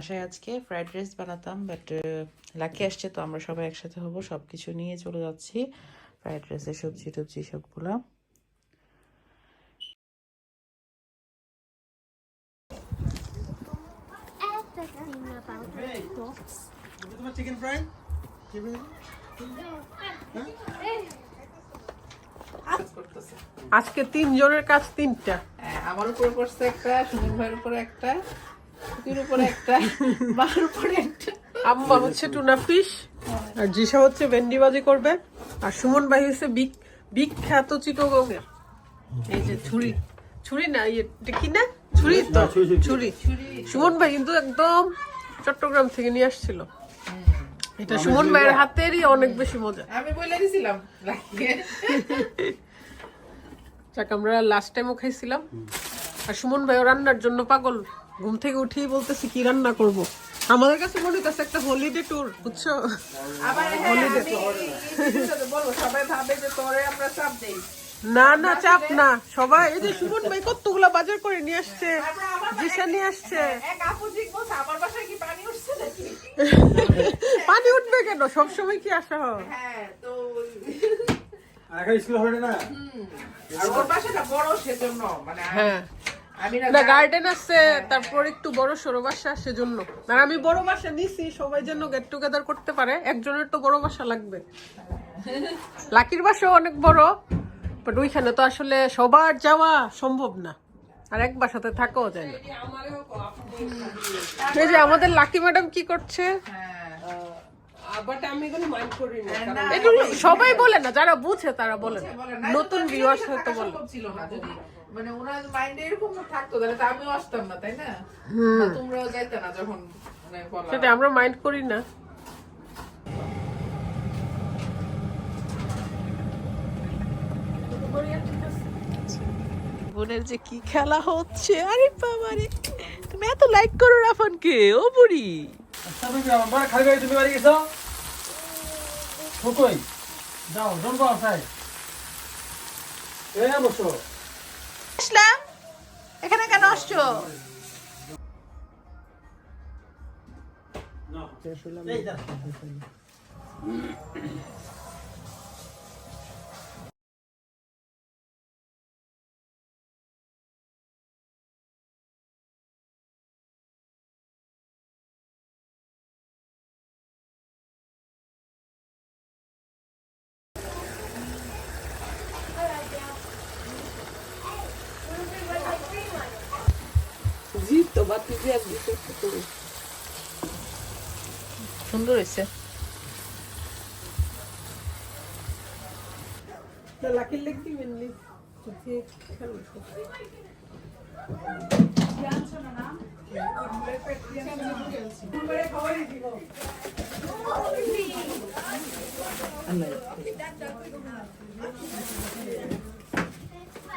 বাসায় আজকে fried rice বানাতাম বাট লাকি আসছে তো আমরা সবাই একসাথে হব সব কিছু নিয়ে চলে যাচ্ছি। ফ্রাইড রাইসের সবজি টবজি সবগুলো। আজকে তিনজনের কাজ তিনটা। হ্যাঁ, আমার উপরে পড়ছে একটা সুমন ভাইয়ের উপরে একটা। টুকির উপরে একটা উপরে একটা। আম্মা হচ্ছে টুনা ফিশ। আর জিসা হচ্ছে করবে। আর সুমন ভাই হচ্ছে বিক বিখ্যাত চিটোগঙ্গের এই যে ছুরি। ছুরি না ইয়ে এটা কি না? ছুরি তো? ছুরি সুমন ভাই কিন্তু একদম চট্টগ্রাম থেকে নিয়ে আসছিল। এটা সুমন ভাইয়ের হাতেরই অনেক বেশি মজা। আমি বলে দিছিলাম যাক আমরা লাস্ট টাইমও খাইছিলাম। আর সুমন ভাইও রান্নার জন্য পাগল। ঘুম থেকে উঠেই বলতেছি কি রান্না করব? আমাদের কাছে মনে হচ্ছে একটা হলিডে ট্যুর বুঝছ? আবার হ্যাঁ, সবাই ভাবে যে তোরে আমরা চাপ দেই। না না চাপ না। সবাই এই যে সুমন ভাই কতগুলা বাজার করে নিয়ে আসছে জিসা নিয়ে আসছে। এক আপু জিগ বলছে কি পানি উঠছে নাকি? পানি উঠবে কেন? সবসময় কি আসা হয়? হ্যাঁ। না হ্যাঁ গার্ডেন আছে তারপর একটু বড় সরো বাসা সেজন্য। আর আমি বড় বাসা নিছি সবাই যেন গেট টুগেদার করতে পারে একজনের তো বড় বাসা লাগবে। লাকির বাসাও অনেক বড় বাট ওইখানে তো আসলে সবার যাওয়া সম্ভব না। আর এক বাসাতে থাকাও যায় না। এই যে আমাদের লাকি ম্যাডাম কি করছে? এগুলো সবাই বলে না যারা বুঝে তারা বলে নতুন তো ভিউয়ার্স হয়তো বলে। মানে ওনার মাইন্ডে এরকম থাকতো তাহলে তো আমিও আসতাম না তাই না? তোমরাও যাইতে না যখন মানে সেটা আমরা মাইন্ড করি না। বোনের যে কি খেলা হচ্ছে আরে বাবারে। তুমি এত লাইক করো রাফানকে ও বুড়ি। গাড়ি তুমি বাড়ি গেছো? কই? যাও ডোন্ট গো আউটসাইড এই বসো। আসলাম। এখানে কেন আসছো? এই যা জিতো বা তুই যে সুন্দর হয়েছে। লাকির লেগ দিবেন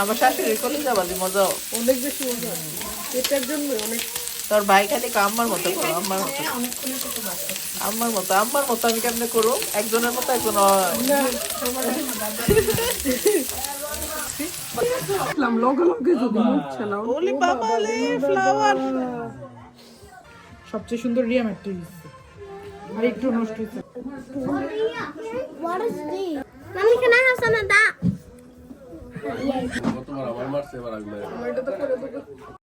আমার শাশুড়ি কলে যাবালি মজা অনেক বেশি মজা। এটার জন্য অনেক তোর ভাই খালি আম্মার মতো করো আম্মার মতো আম্মার মতো আম্মার মতো আমি কেমনে করো? একজনের মতো একজন সবচেয়ে সুন্দর রিয়া ম্যাট্রিক্স। আর একটু নষ্ট হয়েছে।